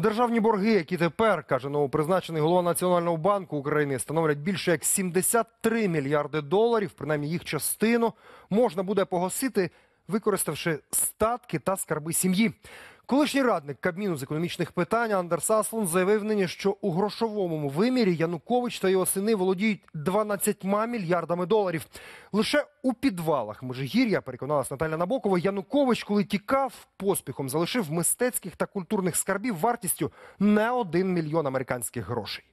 Державні борги, які тепер, каже новопризначений голова Національного банку України, становлять більше як 73 мільярди доларів. Принаймні їх частину можна буде погасити, використавши статки та скарби сім'ї. Колишній радник Кабміну з економічних питань Андерс Аслун заявив нині, що у грошовому вимірі Янукович та його сини володіють 12 мільярдами доларів. Лише у підвалах Межигір'я, переконалась Наталя Набокова, Янукович, коли тікав, поспіхом залишив мистецьких та культурних скарбів вартістю не один мільйон американських грошей.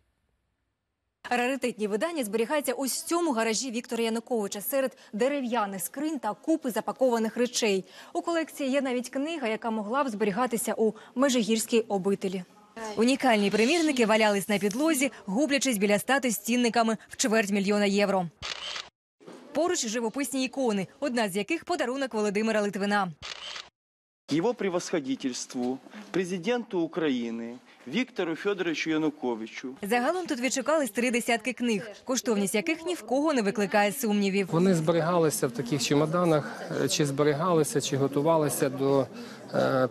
Раритетні видання зберігаються ось в цьому гаражі Віктора Януковича серед дерев'яних скринь та купи запакованих речей. У колекції є навіть книга, яка могла б зберігатися у Межигірській обителі. Унікальні примірники валялись на підлозі, гублячись біля стати з цінниками в чверть мільйона євро. Поруч живописні ікони, одна з яких подарунок Володимира Литвина. Его превосходительству, президенту Украины Віктору Федоровичу Януковичу, Загалом тут відшукались три десятки книг, коштовність яких ні в кого не викликає сумнівів. Вони зберігалися в таких чемоданах, е, чи зберігалися, чи готувалися до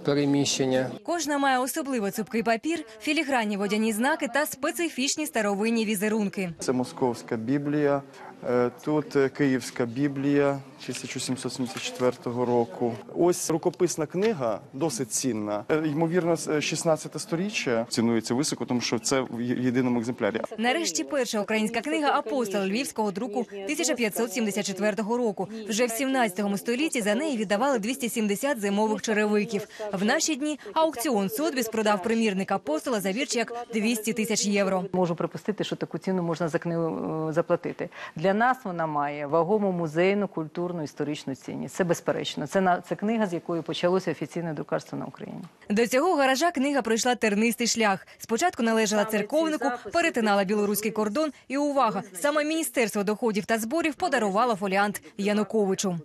переміщення. Кожна має особливо цупкий папір, філігранні водяні знаки та специфічні старовинні візерунки. це Московська Біблія, е, тут е, Київська Біблія 1774 року. Ось рукописна книга досить цінна. Е, Ймовірно, з 16 сторіччя цінується високо, тому що це в єдиному екземплярі. Нарешті перша українська книга Апостол львівського друку 1574 року. Вже в 17 столітті за неї віддавали 270 зимових черевиків. В наші дні аукціон Сотбіс продав примірник апостола за більш як 200 тисяч євро. Можу припустити, що таку ціну можна за книгу е, заплатити. Для нас вона має вагому музейну, культурну, історичну цінність. Це безперечно. Це на це книга, з якої почалося офіційне друкарство на Україні. До цього гаража книга пройшла тернистий шлях. Спочатку належала церковнику, перетинала білоруський кордон, і увага, саме міністерство доходів та зборів подарувало фоліант Януковичу.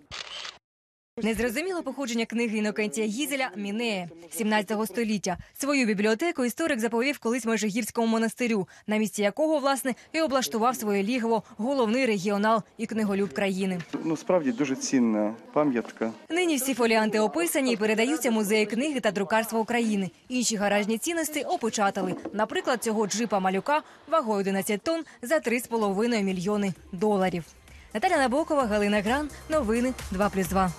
Незрозуміло походження книги Інокентія Гізеля Мінеє 17 століття. Свою бібліотеку історик заповів колись Межигірському монастирю, на місці якого власне і облаштував своє лігво головний регіонал і книголюб країни. Ну справді дуже цінна пам'ятка. Нині всі фоліанти описані і передаються музеї книги та друкарства України. Інші гаражні цінності опечатали. Наприклад, цього джипа малюка вагою 11 тонн за 3,5 мільйони доларів. Наталя Набокова, Галина Гран. Новини 2+,2.